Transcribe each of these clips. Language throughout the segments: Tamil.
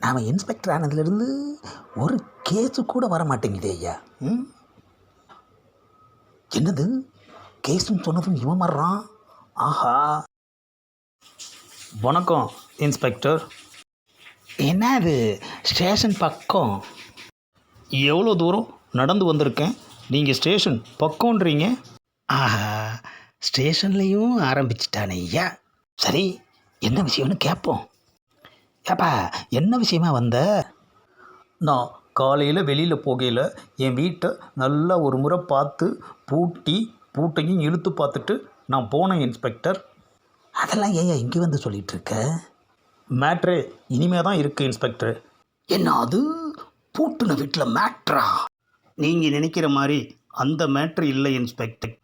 நாம் இன்ஸ்பெக்டர் ஆனதுலேருந்து ஒரு கேஸு கூட வர மாட்டேங்குதே ஐயா. ம்? என்னது? கேஸுன்னு சொன்னதும் இவன் வர்றான் ஆஹா. வணக்கம் இன்ஸ்பெக்டர் என்ன அது ஸ்டேஷன் பக்கம்? எவ்வளோ தூரம் நடந்து வந்திருக்கேன்? நீங்கள் ஸ்டேஷன் பக்கம்ன்றீங்க? ஆஹா ஸ்டேஷன்லேயும் ஆரம்பிச்சிட்டானே ஐயா. சரி என்ன விஷயம்னு கேட்போம் ஏப்பா என்ன விஷயமா வந்த? நான் காலையில் வெளியில் போகையில் என் வீட்டை நல்லா ஒரு முறை பார்த்து பூட்டி பூட்டையும் இழுத்து பார்த்துட்டு நான் போனேன் இன்ஸ்பெக்டர். அதெல்லாம் ஏன் இங்கே வந்து சொல்லிட்டு இருக்க? மேட்ரு இனிமே தான் இருக்குது இன்ஸ்பெக்டர். என்ன அது? பூட்டுன வீட்டில் மேட்ரா? நீங்கள் நினைக்கிற மாதிரி அந்த மேட்ரு இல்லை இன்ஸ்பெக்டர்.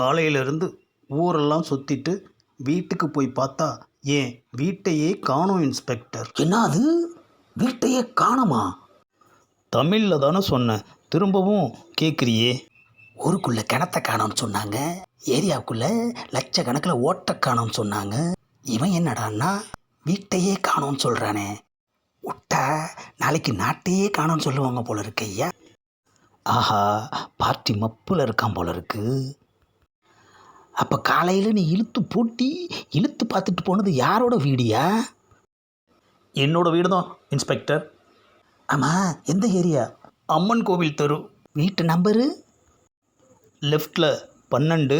காலையிலேருந்து ஊரெல்லாம் சுற்றிட்டு வீட்டுக்கு போய் பார்த்தா ஏன் வீட்டையே காணோம் இன்ஸ்பெக்டர். என்ன அது வீட்டையே காணுமா? தமிழில் தானே சொன்னேன் திரும்பவும் கேட்குறியே ஊருக்குள்ள கிணத்த காணோம்னு சொன்னாங்க. ஏரியாவுக்குள்ள லட்சக்கணக்கில் ஓட்ட காணோம்னு சொன்னாங்க. இவன் என்னடான்னா வீட்டையே காணோம்னு சொல்கிறானே விட்டா நாளைக்கு நாட்டையே காணோம்னு சொல்லுவாங்க போல இருக்கு ஐயா. ஆஹா பார்ட்டி மப்பில் இருக்கான் போல இருக்கு. அப்போ காலையில் நீ இழுத்து பூட்டி இழுத்து பார்த்துட்டு போனது யாரோட வீடியா? என்னோட வீடு தான் இன்ஸ்பெக்டர். ஆமாம் எந்த ஏரியா? அம்மன் கோவில் தெரு. வீட்டு நம்பரு? லெஃப்டில் பன்னெண்டு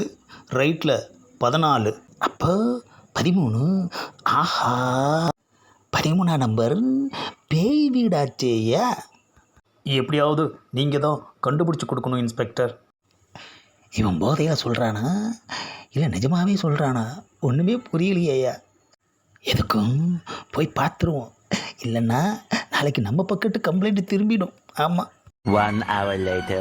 ரைட்டில் பதினாலு. அப்போ பதிமூணு. ஆஹா பதிமூணாம் நம்பர் பேய் வீடாச்சேயா? எப்படியாவது நீங்கள் தான் கண்டுபிடிச்சி கொடுக்கணும் இன்ஸ்பெக்டர். இவன் போதையாக சொல்கிறானா இல்லை நிஜமாவே சொல்கிறானா ஒன்றுமே புரியலையேயா எதுக்கும்? போய் பார்த்துருவோம் இல்லைன்னா நாளைக்கு நம்ம பக்கத்து கம்ப்ளைண்ட் திரும்பிடும். ஆமாம் One hour later.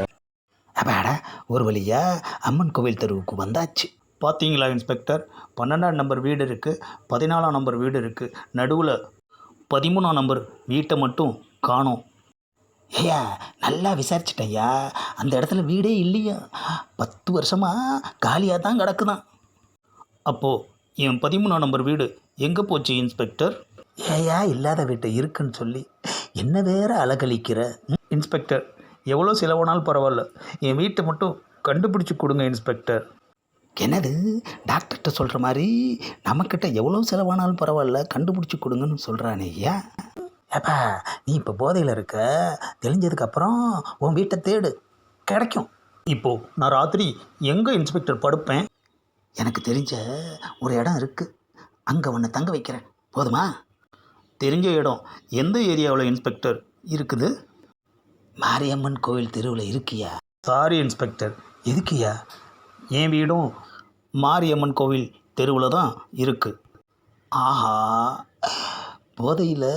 அப்பாடா ஒரு வழியா அம்மன் கோவில் தெருவுக்கு வந்தாச்சு. பார்த்தீங்களா இன்ஸ்பெக்டர் பன்னெண்டாம் நம்பர் வீடு இருக்குது பதினாலாம் நம்பர் வீடு இருக்குது நடுவில் பதிமூணாம் நம்பர் வீட்டை மட்டும் காணோம். ஐயா நல்லா விசாரிச்சிட்டேயா அந்த இடத்துல வீடே இல்லையா? பத்து வருஷமாக காலியாக தான் கிடக்குதான். அப்போது என் பதிமூணாம் நம்பர் வீடு எங்கே போச்சு இன்ஸ்பெக்டர்? ஏயா இல்லாத வீட்டை இருக்குன்னு சொல்லி. என்ன வேற அலகழிக்கிற? இன்ஸ்பெக்டர் எவ்வளோ செலவானாலும் பரவாயில்ல. என் வீட்டை மட்டும் கண்டுபிடிச்சி கொடுங்க இன்ஸ்பெக்டர். என்னது? டாக்டர்கிட்ட சொல்கிற மாதிரி நம்மக்கிட்ட எவ்வளோ செலவானாலும் பரவாயில்ல கண்டுபிடிச்சி கொடுங்கன்னு சொல்கிறானே ஐயா ஏப்பா நீ இப்போ போதையில் இருக்க தெளிஞ்சதுக்கப்புறம் உன் வீட்டை தேடு. கிடைக்கும். இப்போது நான் ராத்திரி எங்கே இன்ஸ்பெக்டர் படுப்பேன்? எனக்கு தெரிஞ்ச ஒரு இடம் இருக்குது அங்கே உன்னை தங்க வைக்கிறேன். போதுமா? தெரிஞ்ச இடம் எந்த ஏரியாவில் இன்ஸ்பெக்டர் இருக்குது? மாரியம்மன் கோவில் தெருவில் இருக்கியா? Sorry inspector எதுக்கியா? என் வீடும் மாரியம்மன் கோவில் தெருவில் தான் இருக்குது ஆஹா போதையில்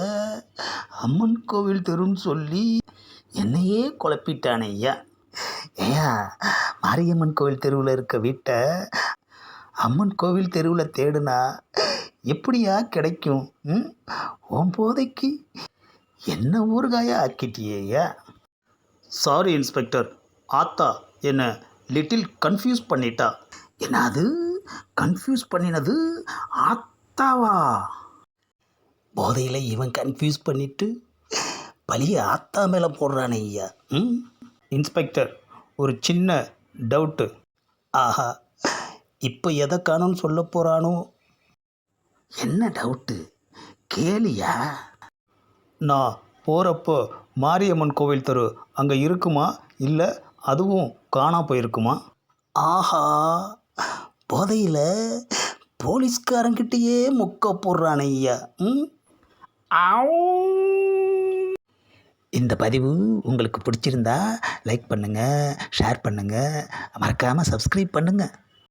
அம்மன் கோவில் தெருன்னு சொல்லி என்னையே குழப்பிட்டானே ஐயா. ஐயா மாரியம்மன் கோவில் தெருவில் இருக்க வீட்டை அம்மன் கோவில் தெருவில் தேடுனா எப்படியா கிடைக்கும்? ம்? உன் போதைக்கு என்ன ஊறுகாயா ஆக்கிட்டியேயா சாரி இன்ஸ்பெக்டர் ஆத்தா என்னை லிட்டில் கன்ஃபியூஸ் பண்ணிட்டா. என்ன அது கன்ஃபியூஸ் பண்ணினது ஆத்தாவா? போதையில் இவன் கன்ஃபியூஸ் பண்ணிவிட்டு பழிய ஆத்தா மேலே போடுறானே ஐயா. ம்? இன்ஸ்பெக்டர் ஒரு சின்ன டவுட்டு ஆஹா இப்போ எதை காணும்னு சொல்ல போகிறானோ என்ன டவுட்டு கேளியா நான் போகிறப்போ மாரியம்மன் கோவில் தெரு அங்கே இருக்குமா? இல்லை அதுவும் காணா போயிருக்குமா? ஆஹா போதையில் போலீஸ்காரங்கிட்டேயே மொக்க போடுறானே ஐயா. ம்? இந்த பதிவு உங்களுக்கு பிடிச்சிருந்தா லைக் பண்ணுங்கள் ஷேர் பண்ணுங்கள் மறக்காமல் சப்ஸ்கிரைப் பண்ணுங்கள்